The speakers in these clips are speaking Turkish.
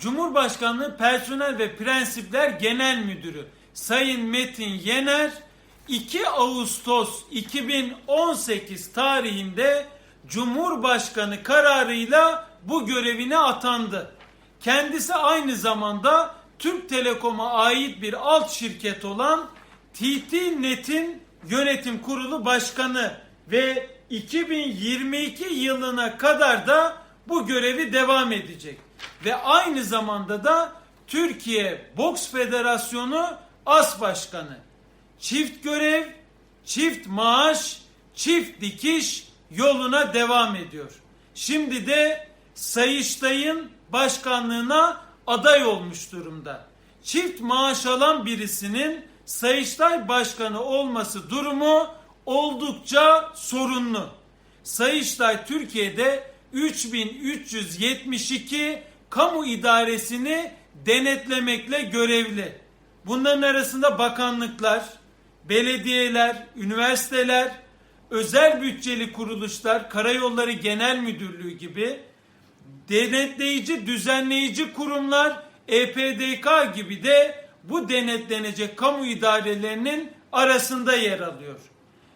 Cumhurbaşkanlığı Personel ve Prensipler Genel Müdürü Sayın Metin Yener 2 Ağustos 2018 tarihinde Cumhurbaşkanı kararıyla bu görevine atandı. Kendisi aynı zamanda Türk Telekom'a ait bir alt şirket olan TT Net'in yönetim kurulu başkanı ve 2022 yılına kadar da bu görevi devam edecek. Ve aynı zamanda da Türkiye Boks Federasyonu As Başkanı. Çift görev, çift maaş, çift dikiş yoluna devam ediyor. Şimdi de Sayıştay'ın başkanlığına aday olmuş durumda. Çift maaş alan birisinin Sayıştay Başkanı olması durumu oldukça sorunlu. Sayıştay Türkiye'de 3372 kamu idaresini denetlemekle görevli. Bunların arasında bakanlıklar, belediyeler, üniversiteler, özel bütçeli kuruluşlar, Karayolları Genel Müdürlüğü gibi denetleyici, düzenleyici kurumlar, EPDK gibi de bu denetlenecek kamu idarelerinin arasında yer alıyor.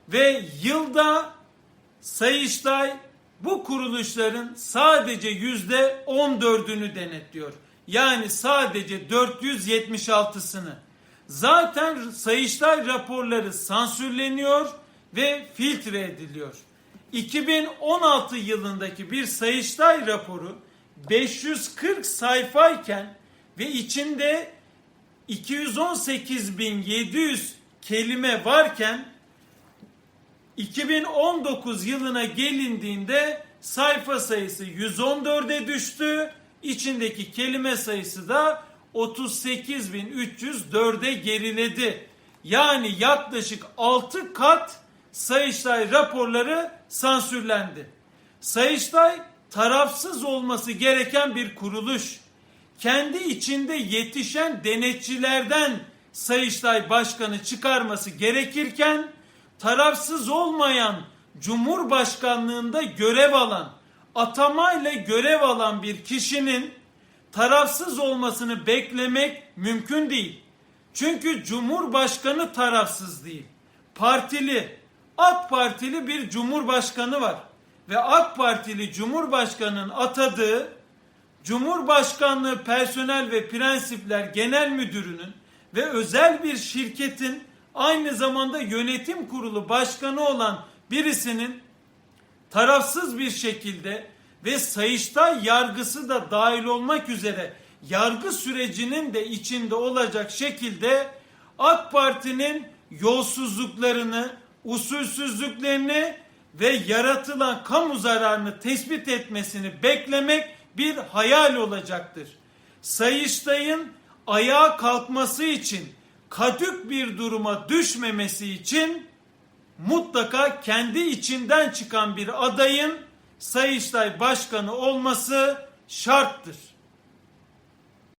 Ve yılda Sayıştay bu kuruluşların sadece yüzde 14'ünü denetliyor. Yani sadece 476'sını. Zaten Sayıştay raporları sansürleniyor ve filtre ediliyor. 2016 yılındaki bir Sayıştay raporu 540 sayfayken ve içinde 218.700 kelime varken 2019 yılına gelindiğinde sayfa sayısı 114'e düştü. İçindeki kelime sayısı da 38.304'e geriledi. Yani yaklaşık 6 kat Sayıştay raporları sansürlendi. Sayıştay tarafsız olması gereken bir kuruluş. Kendi içinde yetişen denetçilerden Sayıştay Başkanı çıkarması gerekirken tarafsız olmayan Cumhurbaşkanlığında görev alan, atamayla görev alan bir kişinin tarafsız olmasını beklemek mümkün değil. Çünkü Cumhurbaşkanı tarafsız değil. Partili, AK Partili bir Cumhurbaşkanı var. Ve AK Partili Cumhurbaşkanı'nın atadığı Cumhurbaşkanlığı Personel ve Prensipler Genel Müdürü'nün ve özel bir şirketin aynı zamanda yönetim kurulu başkanı olan birisinin tarafsız bir şekilde ve Sayıştay yargısı da dahil olmak üzere yargı sürecinin de içinde olacak şekilde AK Parti'nin yolsuzluklarını, usulsüzlüklerini ve yaratılan kamu zararını tespit etmesini beklemek bir hayal olacaktır. Sayıştay'ın ayağa kalkması için kadük bir duruma düşmemesi için mutlaka kendi içinden çıkan bir adayın Sayıştay Başkanı olması şarttır.